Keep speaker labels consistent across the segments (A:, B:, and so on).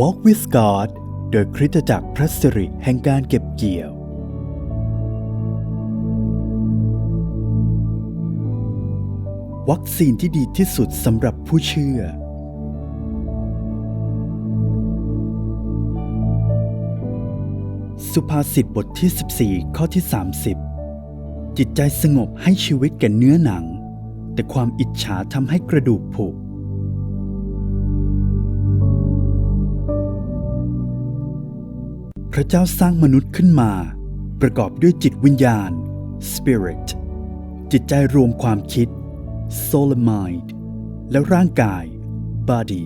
A: Walk with God โดยคริสตจักรพระสิริแห่งการเก็บเกี่ยว วัคซีนที่ดีที่สุดสำหรับผู้เชื่อ สุภาษิตบทที่ 14 ข้อที่ 30 จิตใจสงบให้ชีวิตแก่เนื้อหนัง แต่ความอิจฉาทำให้กระดูกผุ พระเจ้าสร้างมนุษย์ขึ้นมา ประกอบด้วยจิตวิญญาณ spirit จิตใจรวมความคิด soul and mind และร่างกาย body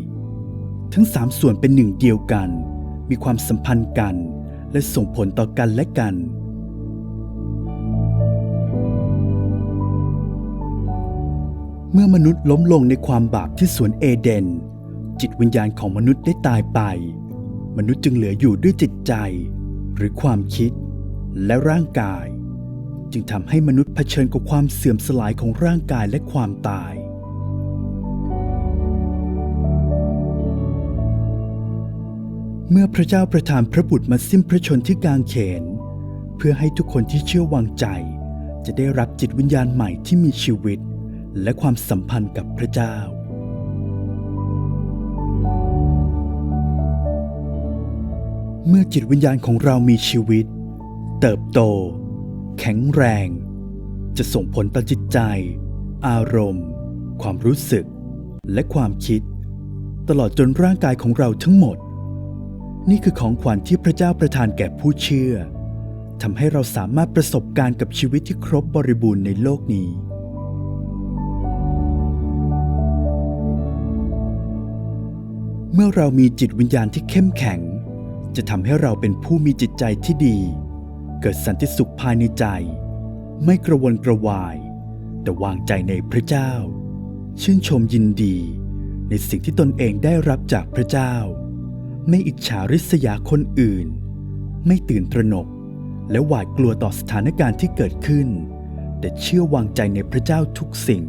A: ทั้งสามส่วนเป็นหนึ่งเดียวกัน มีความสัมพันธ์กัน และส่งผลต่อกันและกัน เมื่อมนุษย์ล้มลงในความบาปที่สวนเอเดน จิตวิญญาณของมนุษย์ได้ตายไป มนุษย์จึงเหลืออยู่ด้วยจิตใจ หรือความคิด และร่างกาย จึงทำให้มนุษย์เผชิญกับความเสื่อมสลายของร่างกายและความตาย เมื่อพระเจ้าประทานพระบุตรมาสิ้นพระชนที่กางเขน เพื่อให้ทุกคนที่เชื่อวางใจ จะได้รับจิตวิญญาณใหม่ที่มีชีวิต และความสัมพันธ์กับพระเจ้า เมื่อจิตวิญญาณของเรามีชีวิต เติบโต แข็งแรง จะส่งผลต่อจิตใจ อารมณ์ ความรู้สึก และความคิด ตลอดจนร่างกายของเราทั้งหมด นี่คือของขวัญที่พระเจ้าประทานแก่ผู้เชื่อทำให้เราสามารถประสบการณ์กับชีวิตที่ครบบริบูรณ์ในโลกนี้ เมื่อเรามีจิตวิญญาณที่เข้มแข็ง จะทำให้เราเป็นผู้มีจิตใจที่ดี เกิดสันติสุขภายในใจ ไม่กระวนกระวาย แต่วางใจในพระเจ้า ชื่นชมยินดี ในสิ่งที่ตนเองได้รับจากพระเจ้า ไม่อิจฉาริษยาคนอื่น ไม่ตื่นตระหนก และหวาดกลัวต่อสถานการณ์ที่เกิดขึ้น แต่เชื่อวางใจในพระเจ้าทุกสิ่ง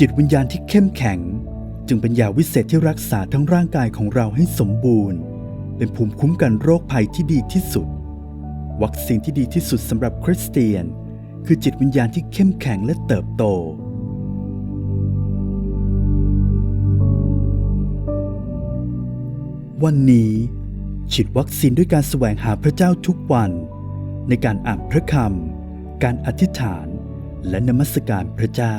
A: จิตวิญญาณที่เข้มแข็ง จึงเป็นยาวิเศษที่รักษาทั้งร่างกายของเราให้สมบูรณ์ เป็นภูมิคุ้มกันโรคภัยที่ดีที่สุด วัคซีนที่ดีที่สุดสำหรับคริสเตียน คือจิตวิญญาณที่เข้มแข็งและเติบโต วันนี้ ฉีดวัคซีนด้วยการแสวงหาพระเจ้าทุกวัน ในการอ่านพระคำการอธิษฐานและนมัสการพระเจ้า